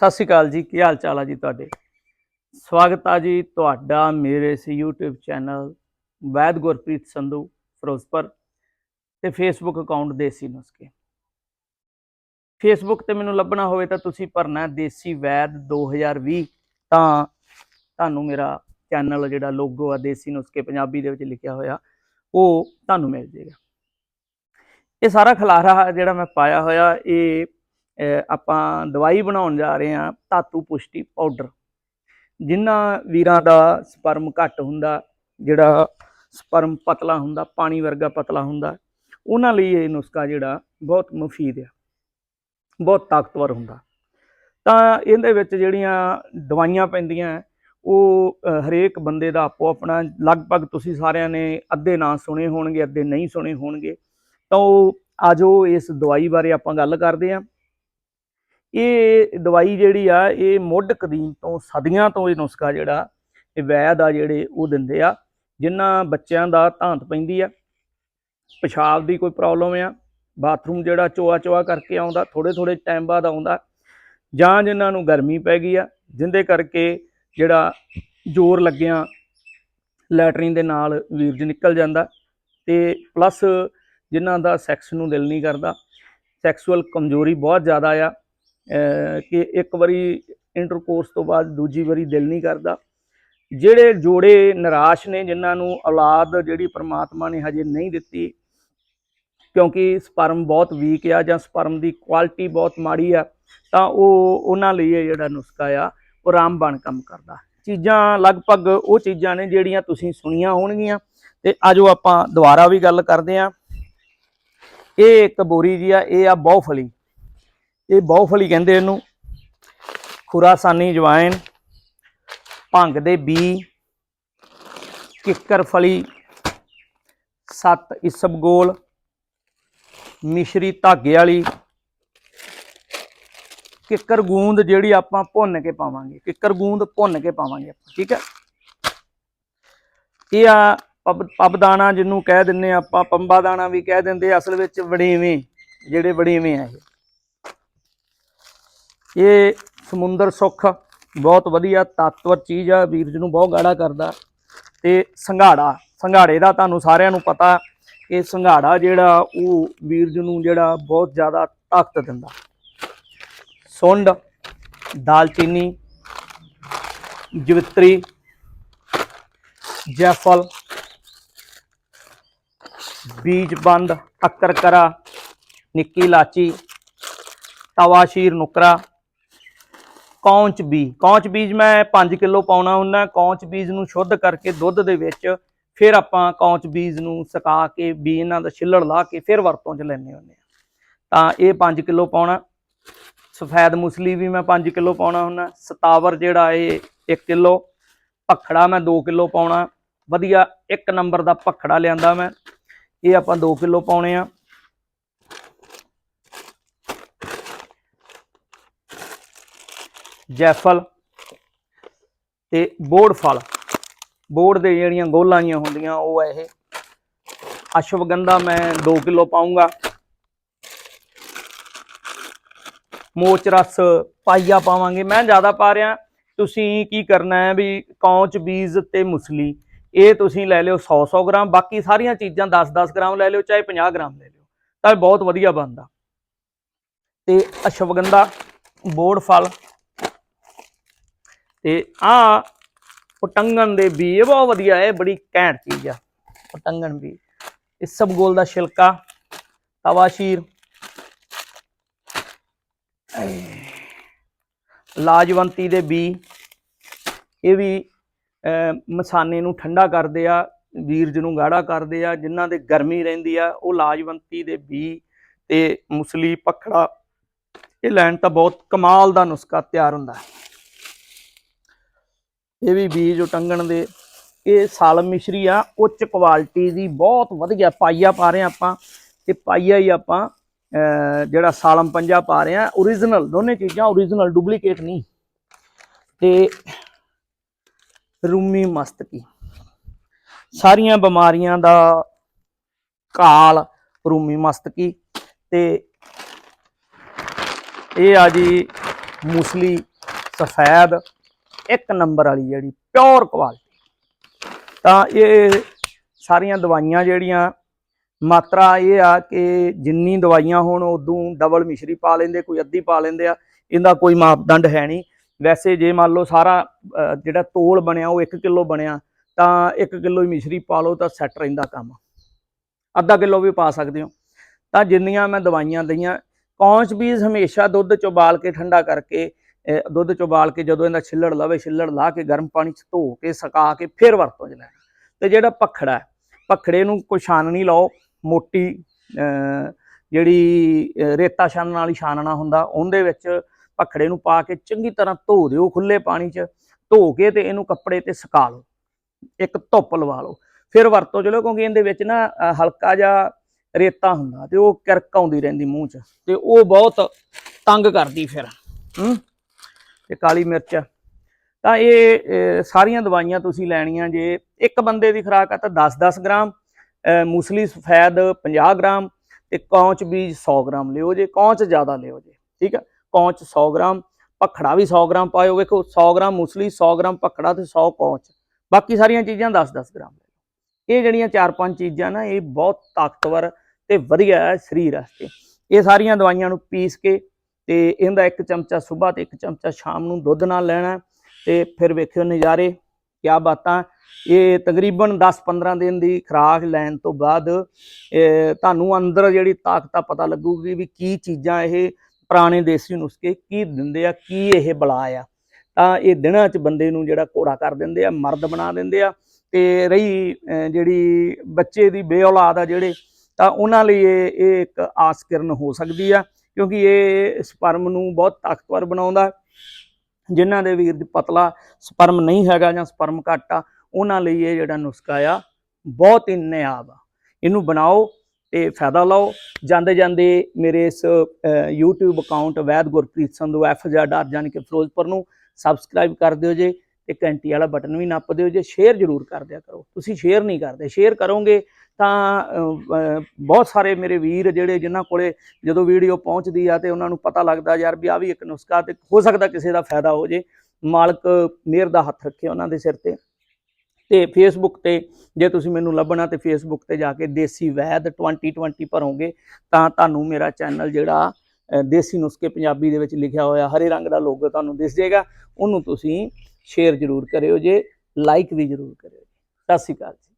ਸਤਿ ਸ਼੍ਰੀ ਅਕਾਲ ਜੀ, ਕੀ ਹਾਲ ਚਾਲ ਆ ਜੀ ਤੁਹਾਡੇ? ਸਵਾਗਤ ਆ ਜੀ ਤੁਹਾਡਾ ਮੇਰੇ ਇਸ YouTube ਚੈਨਲ ਵੈਦ ਗੁਰਪ੍ਰੀਤ ਸੰਧੂ ਫਿਰੋਜ਼ਪੁਰ ਤੇ Facebook ਅਕਾਊਂਟ ਦੇਸੀ ਨੁਸਖੇ। Facebook ਤੇ ਮੈਨੂੰ ਲੱਭਣਾ ਹੋਵੇ ਤਾਂ ਤੁਸੀਂ ਭਰਨਾ ਦੇਸੀ ਵੈਦ 2020 ਤਾਂ ਤੁਹਾਨੂੰ ਮੇਰਾ ਚੈਨਲ ਜਿਹੜਾ ਲੋਗੋ ਆ ਦੇਸੀ ਨੁਸਖੇ ਪੰਜਾਬੀ ਦੇ ਵਿੱਚ ਲਿਖਿਆ ਹੋਇਆ, ਉਹ ਤੁਹਾਨੂੰ ਮਿਲ ਜਾਏਗਾ ਇਹ ਸਾਰਾ ਖਲਾਰਾ ਜਿਹੜਾ ਮੈਂ ਪਾਇਆ ਹੋਇਆ, ਇਹ ਆਪਾਂ ਦਵਾਈ ਬਣਾਉਣ ਜਾ ਰਹੇ ਹਾਂ ਧਾਤੂ ਪੁਸ਼ਟੀ ਪਾਊਡਰ ਜਿਨ੍ਹਾਂ ਵੀਰਾਂ ਦਾ ਸਪਰਮ ਘੱਟ ਹੁੰਦਾ, ਜਿਹੜਾ ਸਪਰਮ ਪਤਲਾ ਹੁੰਦਾ, ਪਾਣੀ ਵਰਗਾ ਪਤਲਾ ਹੁੰਦਾ, ਉਹਨਾਂ ਲਈ ਇਹ ਨੁਸਖਾ ਜਿਹੜਾ ਬਹੁਤ ਮੁਫੀਦ ਆ, ਬਹੁਤ ਤਾਕਤਵਰ ਹੁੰਦਾ। ਤਾਂ ਇਹਦੇ ਵਿੱਚ ਜਿਹੜੀਆਂ ਦਵਾਈਆਂ ਪੈਂਦੀਆਂ, ਉਹ ਹਰੇਕ ਬੰਦੇ ਦਾ ਆਪੋ ਆਪਣਾ, ਲਗਭਗ ਤੁਸੀਂ ਸਾਰਿਆਂ ਨੇ ਅੱਧੇ ਨਾਂ ਸੁਣੇ ਹੋਣਗੇ, ਅੱਧੇ ਨਹੀਂ ਸੁਣੇ ਹੋਣਗੇ। ਤਾਂ ਉਹ, ਆਜੋ ਇਸ ਦਵਾਈ ਬਾਰੇ ਆਪਾਂ ਗੱਲ ਕਰਦੇ ਹਾਂ। ਇਹ ਦਵਾਈ ਜਿਹੜੀ ਆ, ਇਹ ਮੁੱਢ ਕਦੀਮ ਤੋਂ ਸਦੀਆਂ ਤੋਂ ਇਹ ਨੁਸਖਾ ਜਿਹੜਾ, ਇਹ ਵੈਦ ਆ ਜਿਹੜੇ ਉਹ ਦਿੰਦੇ ਆ ਜਿਨ੍ਹਾਂ ਬੱਚਿਆਂ ਦਾ ਧਾਂਤ ਪੈਂਦੀ ਆ। ਪਿਸ਼ਾਬ ਦੀ ਕੋਈ ਪ੍ਰੋਬਲਮ ਆ, ਬਾਥਰੂਮ ਜਿਹੜਾ ਚੋਆ ਚੋਆ ਕਰਕੇ ਆਉਂਦਾ ਥੋੜੇ ਥੋੜੇ ਟਾਈਮ ਬਾਅਦ ਆਉਂਦਾ, ਜਾਂ ਜਿਨ੍ਹਾਂ ਨੂੰ ਗਰਮੀ ਪੈ ਗਈ ਆ, ਜਿੰਦੇ ਕਰਕੇ ਜਿਹੜਾ ਜ਼ੋਰ ਲੱਗਿਆ, ਲੈਟਰਿਨ ਦੇ ਨਾਲ ਵੀਰਜ ਨਿਕਲ ਜਾਂਦਾ, ਤੇ ਪਲੱਸ ਜਿਨ੍ਹਾਂ ਦਾ ਸੈਕਸ ਨੂੰ ਦਿਲ ਨਹੀਂ ਕਰਦਾ ਸੈਕਸੁਅਲ ਕਮਜ਼ੋਰੀ ਬਹੁਤ ਜ਼ਿਆਦਾ ਆ ਕਿ ਇੱਕ ਵਾਰੀ ਇੰਟਰਕੋਰਸ ਤੋਂ ਬਾਅਦ ਦੂਜੀ ਵਾਰੀ ਦਿਲ ਨਹੀਂ ਕਰਦਾ। ਜਿਹੜੇ ਜੋੜੇ ਨਿਰਾਸ਼ ਨੇ, ਜਿਨ੍ਹਾਂ ਨੂੰ ਔਲਾਦ ਜਿਹੜੀ ਪ੍ਰਮਾਤਮਾ ਨੇ ਹਜੇ ਨਹੀਂ ਦਿੱਤੀ, ਕਿਉਂਕਿ ਸਪਰਮ ਬਹੁਤ ਵੀਕ ਆ ਜਾਂ ਸਪਰਮ ਦੀ ਕੁਆਲਿਟੀ ਬਹੁਤ ਮਾੜੀ ਆ, ਤਾਂ ਉਹ ਉਹਨਾਂ ਲਈ ਇਹ ਜਿਹੜਾ ਨੁਸਖਾ ਆ, ਉਹ ਰਾਮਬਾਣ ਕੰਮ ਕਰਦਾ। ਚੀਜ਼ਾਂ ਲਗਭਗ ਉਹ ਚੀਜ਼ਾਂ ਨੇ ਜਿਹੜੀਆਂ ਤੁਸੀਂ ਸੁਣੀਆਂ ਹੋਣਗੀਆਂ। ਤੇ ਆਜੋ ਆਪਾਂ ਦੁਬਾਰਾ ਵੀ ਗੱਲ ਕਰਦੇ ਆ ਇਹ ਇੱਕ ਬੋਰੀ ਜੀ ਆ, ਇਹ ਆ ਬਹੁਫਲੀ ਇਹ ਬਹੁਫਲੀ ਕਹਿੰਦੇ ਇਹਨੂੰ। ਖੁਰਾਸਾਨੀ ਜਵਾਇਨ ਭੰਗ ਦੇ ਬੀ, ਕਿੱਕਰ ਫਲੀ, ਸੱਤ ਇਸਬਗੋਲ ਮਿਸ਼ਰੀ ਧਾਗੇ ਵਾਲੀ, ਕਿੱਕਰ ਗੂੰਦ ਜਿਹੜੀ ਆਪਾਂ ਭੁੰਨ ਕੇ ਪਾਵਾਂਗੇ, ਕਿੱਕਰ ਗੂੰਦ ਭੁੰਨ ਕੇ ਪਾਵਾਂਗੇ ਆਪਾਂ, ਠੀਕ ਹੈ? ਇਹ ਆ ਪਬ ਪਬ ਜਿਹਨੂੰ ਕਹਿ ਦਿੰਨੇ ਆ ਆਪਾਂ, ਪੰਬਾ ਦਾਣਾ ਵੀ ਕਹਿ ਦਿੰਦੇ, ਅਸਲ ਵਿੱਚ ਵੜੇਵੇਂ, ਜਿਹੜੇ ਵੜੇਵੇਂ ਆ ਇਹ। ਇਹ ਸਮੁੰਦਰ ਸੁੱਖ ਬਹੁਤ ਵਧੀਆ ਤਾਕਤਵਰ ਚੀਜ਼ ਆ ਵੀਰਜ ਨੂੰ ਬਹੁਤ ਗਾੜਾ ਕਰਦਾ। ਤੇ ਸੰਘਾੜਾ, ਸੰਘਾੜੇ ਦਾ ਤੁਹਾਨੂੰ ਸਾਰਿਆਂ ਨੂੰ ਪਤਾ ਕਿ ਸੰਘਾੜਾ ਜਿਹੜਾ ਉਹ ਵੀਰਜ ਨੂੰ ਜਿਹੜਾ ਬਹੁਤ ਜ਼ਿਆਦਾ ਤਾਕਤ ਦਿੰਦਾ। ਸੁੰਡ, ਦਾਲਚੀਨੀ, ਜਵਿਤਰੀ, ਜੈਫਲ ਬੀਜ ਬੰਦ ਅਕਰਕਰਾ, ਨਿੱਕੀ ਇਲਾਚੀ ਤਵਾਸ਼ੀਰ ਨੁਕਰਾ ਕੌਂਚ ਬੀ ਕੌਂਚ ਬੀਜ ਮੈਂ 5 ਕਿਲੋ ਪਾਉਣਾ ਹੁੰਦਾ। ਕੌਂਚ ਬੀਜ ਨੂੰ ਸ਼ੁੱਧ ਕਰਕੇ ਦੁੱਧ ਦੇ ਵਿੱਚ ਫਿਰ ਆਪਾਂ ਕੌਂਚ ਬੀਜ ਨੂੰ ਸੁਕਾ ਕੇ ਬੀ ਇਹਨਾਂ ਦਾ ਛਿੱਲੜ ਲਾ ਕੇ ਫਿਰ ਵਰਤੋਂ 'ਚ ਲੈਣੇ ਹੁੰਦੇ ਆ। ਤਾਂ ਇਹ 5 ਕਿਲੋ ਪਾਉਣਾ। ਸਫੈਦ ਮੁਸਲੀ ਵੀ ਮੈਂ 5 ਕਿਲੋ ਪਾਉਣਾ ਹੁੰਦਾ। ਸਤਾਵਰ ਜਿਹੜਾ ਇਹ 1 ਕਿਲੋ। ਭਖੜਾ ਮੈਂ 2 ਕਿਲੋ ਪਾਉਣਾ। ਵਧੀਆ ਇੱਕ ਨੰਬਰ ਦਾ ਭਖੜਾ ਲਿਆਂਦਾ ਮੈਂ। ਇਹ ਆਪਾਂ 2 ਕਿਲੋ ਪਾਉਣੇ ਆ। ਜੈਫਲ ਤੇ ਬੋੜ ਫਲ ਬੋੜ ਦੇ ਜਿਹੜੀਆਂ ਗੋਲਾਂ ਜੀਆਂ ਹੁੰਦੀਆਂ, ਉਹ ਹੈ ਇਹ। ਅਸ਼ਵਗੰਧਾ ਮੈਂ 2 ਕਿਲੋ ਪਾਉਂਗਾ ਮੋਚ ਰਸ ਪਾਈਆ ਪਾਵਾਂਗੇ। ਮੈਂ ਜ਼ਿਆਦਾ ਪਾ ਰਿਹਾ। ਤੁਸੀਂ ਕੀ ਕਰਨਾ ਹੈ ਵੀ ਕੌਂਚ, ਬੀਜ ਤੇ ਮੁਸਲੀ। ਇਹ ਤੁਸੀਂ ਲੈ ਲਿਓ 100 100 ਗ੍ਰਾਮ। ਬਾਕੀ ਸਾਰੀਆਂ ਚੀਜ਼ਾਂ 10 10 ਗ੍ਰਾਮ ਲੈ ਲਿਓ, ਚਾਹੇ 50 ਗ੍ਰਾਮ ਲੈ ਲਿਓ। ਤਾਂ ਇਹ ਬਹੁਤ ਵਧੀਆ ਬਣਦਾ। ਤੇ ਅਸ਼ਵਗੰਧਾ ਬੋੜ ਫਲ ਤੇ ਆ ਪਟੰਗਣ ਦੇ ਬੀ ਇਹ ਬਹੁਤ ਵਧੀਆ ਹੈ ਬੜੀ ਘੈਂਟ ਚੀਜ਼ ਆ, ਪਟੰਗਣ ਬੀ ਗੋਲ ਦਾ ਛਿਲਕਾ ਤਵਾਸ਼ੀਰ ਲਾਜਵੰਤੀ ਦੇ ਬੀ, ਇਹ ਵੀ ਮਸਾਨੇ ਨੂੰ ਠੰਡਾ ਕਰਦੇ ਆ ਵੀਰਜ ਨੂੰ ਗਾੜਾ ਕਰਦੇ ਆ, ਜਿਨ੍ਹਾਂ ਦੇ ਗਰਮੀ ਰਹਿੰਦੀ ਆ, ਉਹ ਲਾਜਵੰਤੀ ਦੇ ਬੀ ਤੇ ਮੁਸਲੀ ਪਖੜਾ, ਇਹ ਲੈਣ ਤਾਂ ਬਹੁਤ ਕਮਾਲ ਦਾ ਨੁਸਖਾ ਤਿਆਰ ਹੁੰਦਾ। ਹੈ ਇਹ ਵੀ ਬੀਜ ਟੰਗਣ ਦੇ। ਇਹ ਸਾਲਮ ਮਿਸ਼ਰੀ ਆ, ਉੱਚ ਕੁਆਲਿਟੀ ਦੀ ਬਹੁਤ ਵਧੀਆ ਪਾਈਆ ਪਾ ਰਹੇ ਹਾਂ ਆਪਾਂ। ਤੇ ਪਾਈਆ ਹੀ ਆਪਾਂ ਜਿਹੜਾ ਸਾਲਮ ਪੰਜਾ ਪਾ ਰਹੇ ਆ origignal ਦੋਨੇ ਚੀਜ਼ਾਂ origignal ਡੁਪਲੀਕੇਟ ਨਹੀਂ। ਤੇ ਰੂਮੀ ਮਸਤਕੀ ਸਾਰੀਆਂ ਬਿਮਾਰੀਆਂ ਦਾ ਕਾਲ ਰੂਮੀ ਮਸਤਕੀ ਤੇ ਇਹ ਆ ਜੀ ਮੂਸਲੀ ਸਫੈਦ ਇੱਕ ਨੰਬਰ ਵਾਲੀ ਜਿਹੜੀ ਪਿਓਰ ਕੁਆਲਿਟੀ। ਤਾਂ ਇਹ ਸਾਰੀਆਂ ਦਵਾਈਆਂ ਜਿਹੜੀਆਂ, ਮਾਤਰਾ ਇਹ ਆ ਕਿ ਜਿੰਨੀ ਦਵਾਈਆਂ ਹੋਣ ਉਦੋਂ ਡਬਲ ਮਿਸ਼ਰੀ ਪਾ ਲੈਂਦੇ, ਕੋਈ ਅੱਧੀ ਪਾ ਲੈਂਦੇ ਆ, ਇਹਦਾ ਕੋਈ ਮਾਪਦੰਡ ਹੈ ਨਹੀਂ। ਵੈਸੇ ਜੇ ਮੰਨ ਲਓ ਸਾਰਾ ਜਿਹੜਾ ਤੋਲ ਬਣਿਆ, ਉਹ 1 ਕਿਲੋ ਬਣਿਆ, ਤਾਂ 1 ਕਿਲੋ ਹੀ ਮਿਸ਼ਰੀ ਪਾ ਲਓ ਤਾਂ ਸੈੱਟ ਰਹਿੰਦਾ ਕੰਮ। ਅੱਧਾ ਕਿਲੋ ਵੀ ਪਾ ਸਕਦੇ ਹੋ। ਤਾਂ ਜਿੰਨੀਆਂ ਮੈਂ ਦਵਾਈਆਂ ਦਈਆਂ, ਕੌਂਚ ਬੀਜ ਹਮੇਸ਼ਾ ਦੁੱਧ ਚ ਉਬਾਲ ਕੇ ਠੰਡਾ ਕਰਕੇ ਦੁੱਧ ਚ ਉਬਾਲ ਕੇ ਜਦੋਂ ਇਹਦਾ ਛਿੱਲੜ ਲਵੇ ਛਿੱਲੜ ਲਾ ਕੇ ਗਰਮ ਪਾਣੀ ਚ ਧੋ ਕੇ ਸਕਾ ਕੇ ਫਿਰ ਵਰਤੋਂ ਚ ਲੈਣਾ। ਤੇ ਜਿਹੜਾ ਪਖੜਾ ਹੈ ਪਖੜੇ ਨੂੰ ਕੋਈ ਛਾਨਣੀ ਲਾਓ ਮੋਟੀ ਅਹ, ਜਿਹੜੀ ਰੇਤਾ ਛਾਨਣ ਵਾਲੀ ਛਾਨਣਾ ਹੁੰਦਾ ਉਹਦੇ ਵਿੱਚ ਪਖੜੇ ਨੂੰ ਪਾ ਕੇ ਚੰਗੀ ਤਰ੍ਹਾਂ ਧੋ ਦਿਓ ਖੁੱਲੇ ਪਾਣੀ 'ਚ ਧੋ ਕੇ ਤੇ ਇਹਨੂੰ ਕੱਪੜੇ ਤੇ ਸੁਕਾ ਲਓ। ਇੱਕ ਧੁੱਪ ਲਵਾ ਲਓ। ਫਿਰ ਵਰਤੋਂ ਚਲੋ ਕਿਉਂਕਿ ਇਹਦੇ ਵਿੱਚ ਨਾ ਹਲਕਾ ਜਿਹਾ ਰੇਤਾ ਹੁੰਦਾ ਤੇ ਉਹ ਕਿਰਕ ਆਉਂਦੀ ਰਹਿੰਦੀ ਮੂੰਹ 'ਚ ਤੇ ਉਹ ਬਹੁਤ ਤੰਗ ਕਰਦੀ ਫਿਰ। ਹੂੰ? ਤੇ ਕਾਲੀ ਮਿਰਚ। ਤਾਂ ਇਹ ਸਾਰੀਆਂ ਦਵਾਈਆਂ ਤੁਸੀਂ ਲੈਣੀਆਂ ਜੇ ਇੱਕ ਬੰਦੇ ਦੀ ਖੁਰਾਕ ਆ ਤਾਂ 10-10 ਗ੍ਰਾਮ ਮੂਸਲੀ ਸਫੈਦ 50 ਗ੍ਰਾਮ ਤੇ ਕੌਂਚ ਬੀਜ 100 ਗ੍ਰਾਮ ਲਿਓ ਜੇ, ਕੌਂਚ ਜ਼ਿਆਦਾ ਲਿਓ ਜੇ, ਠੀਕ ਆ? ਕੌਂਚ 100 ਗ੍ਰਾਮ ਪਖੜਾ ਵੀ 100 ਗ੍ਰਾਮ ਪਾਇਓ, ਵੇਖੋ 100 ਗ੍ਰਾਮ ਮੂਸਲੀ 100 ਗ੍ਰਾਮ ਪਖੜਾ ਤੇ 100 ਕੌਂਚ। ਬਾਕੀ ਸਾਰੀਆਂ ਚੀਜ਼ਾਂ 10-10 ਗ੍ਰਾਮ ਲੈ ਇਹ ਜਿਹੜੀਆਂ ਚਾਰ ਪੰਜ ਚੀਜ਼ਾਂ ਨਾ, ਇਹ ਬਹੁਤ ਤਾਕਤਵਰ ਤੇ ਵਧੀਆ ਹੈ ਸਰੀਰ ਵਾਸਤੇ। ਇਹ ਸਾਰੀਆਂ ਦਵਾਈਆਂ ਨੂੰ ਪੀਸ ਕੇ ਤੇ ਇਹਦਾ ਇੱਕ ਚਮਚਾ ਸਵੇਰ ਤੇ ਇੱਕ ਚਮਚਾ ਸ਼ਾਮ ਨੂੰ ਦੁੱਧ ਨਾਲ ਲੈਣਾ ਤੇ ਫਿਰ ਵੇਖਿਓ ਨਜ਼ਾਰੇ, ਕਿਆ ਬਾਤਾਂ। ਇਹ ਤਕਰੀਬਨ 10-15 ਦਿਨ ਦੀ ਖੁਰਾਕ ਲੈਣ ਤੋਂ ਬਾਅਦ ਤੁਹਾਨੂੰ ਅੰਦਰ ਜਿਹੜੀ ਤਾਕਤ ਆ ਪਤਾ ਲੱਗੂਗੀ ਵੀ ਕੀ ਚੀਜ਼ਾਂ ਇਹ ਪੁਰਾਣੇ ਦੇਸੀ ਨੁਸਖੇ ਕੀ ਦਿੰਦੇ ਆ, ਕੀ ਇਹ ਬਲਾ ਆ। ਤਾਂ ਇਹ ਦਿਨਾਂ 'ਚ ਬੰਦੇ ਨੂੰ ਜਿਹੜਾ ਘੋੜਾ ਕਰ ਦਿੰਦੇ ਆ, ਮਰਦ ਬਣਾ ਦਿੰਦੇ ਆ ਤੇ ਰਹੀ ਜਿਹੜੀ ਬੱਚੇ ਦੀ ਬੇਔਲਾਦ ਆ ਜਿਹੜੇ, ਤਾਂ ਉਹਨਾਂ ਲਈ ਇਹ ਇਹ ਇੱਕ ਆਸ ਕਿਰਨ ਹੋ ਸਕਦੀ ਆ। ਕਿਉਂਕਿ ਇਹ ਸਪਰਮ ਨੂੰ ਬਹੁਤ ਤਾਕਤਵਰ ਬਣਾਉਂਦਾ ਜਿਨ੍ਹਾਂ ਦੇ ਵੀਰ ਦੀ ਪਤਲਾ ਸਪਰਮ ਨਹੀਂ ਹੈਗਾ ਜਾਂ ਸਪਰਮ ਘੱਟ ਆ ਉਹਨਾਂ ਲਈ ਇਹ ਜਿਹੜਾ ਨੁਸਖਾ ਆ ਬਹੁਤ ਹੀ ਨਿਆਬ ਆ। ਇਹਨੂੰ ਬਣਾਓ ਤੇ ਫਾਇਦਾ ਲਓ। ਜਾਂਦੇ ਜਾਂਦੇ ਮੇਰੇ ਇਸ ਅਹ, YouTube ਅਕਾਊਂਟ ਵੈਦ ਗੁਰਪ੍ਰੀਤ ਸੰਧੂ ਐਫਜ਼ੈਡ ਆਰ ਜਾਨ ਕੇ ਫਿਰੋਜ਼ਪੁਰ ਨੂੰ ਸਬਸਕ੍ਰਾਈਬ ਕਰ ਦਿਓ ਜੇ ਤੇ ਘੰਟੀ ਵਾਲਾ ਬਟਨ ਵੀ ਨੱਪ ਦਿਓ ਜੇ। ਸ਼ੇਅਰ ਜ਼ਰੂਰ ਕਰ ਦਿਆ ਕਰੋ। ਤੁਸੀਂ ਸ਼ੇਅਰ ਨਹੀਂ ਕਰਦੇ। ਸ਼ੇਅਰ ਕਰੋਗੇ ਤਾਂ ਬਹੁਤ ਸਾਰੇ ਮੇਰੇ ਵੀਰ ਜਿਹੜੇ ਜਿਨ੍ਹਾਂ ਕੋਲੇ ਜਦੋਂ ਵੀਡੀਓ ਪਹੁੰਚਦੀ ਆ ਤੇ ਉਹਨਾਂ ਨੂੰ ਪਤਾ ਲੱਗਦਾ ਯਾਰ ਵੀ ਆ ਵੀ ਇੱਕ ਨੁਸਖਾ ਤੇ ਹੋ ਸਕਦਾ ਕਿਸੇ ਦਾ ਫਾਇਦਾ ਹੋ ਜੇ। ਮਾਲਕ ਮਿਹਰ ਦਾ ਹੱਥ ਰੱਖੇ ਉਹਨਾਂ ਦੇ ਸਿਰ ਤੇ। ਤੇ ਫੇਸਬੁੱਕ ਤੇ ਜੇ ਤੁਸੀਂ ਮੈਨੂੰ ਲੱਭਣਾ ਤੇ ਫੇਸਬੁੱਕ ਤੇ ਜਾ ਕੇ ਦੇਸੀ ਵੈਦ 2020 ਭਰੋਗੇ ਤਾਂ ਤੁਹਾਨੂੰ ਮੇਰਾ ਚੈਨਲ ਜਿਹੜਾ ਦੇਸੀ ਨੁਸਖੇ ਪੰਜਾਬੀ ਦੇ ਵਿੱਚ ਲਿਖਿਆ ਹੋਇਆ ਹਰੇ ਰੰਗ ਦਾ ਲੋਗੋ ਤੁਹਾਨੂੰ ਦਿਸ ਜਾਏਗਾ। ਉਹਨੂੰ ਤੁਸੀਂ ਸ਼ੇਅਰ ਜ਼ਰੂਰ ਕਰਿਓ ਜੇ ਲਾਈਕ ਵੀ ਜ਼ਰੂਰ ਕਰਿਓ ਜੀ। ਸਤਿ ਸ਼੍ਰੀ ਅਕਾਲ ਜੀ।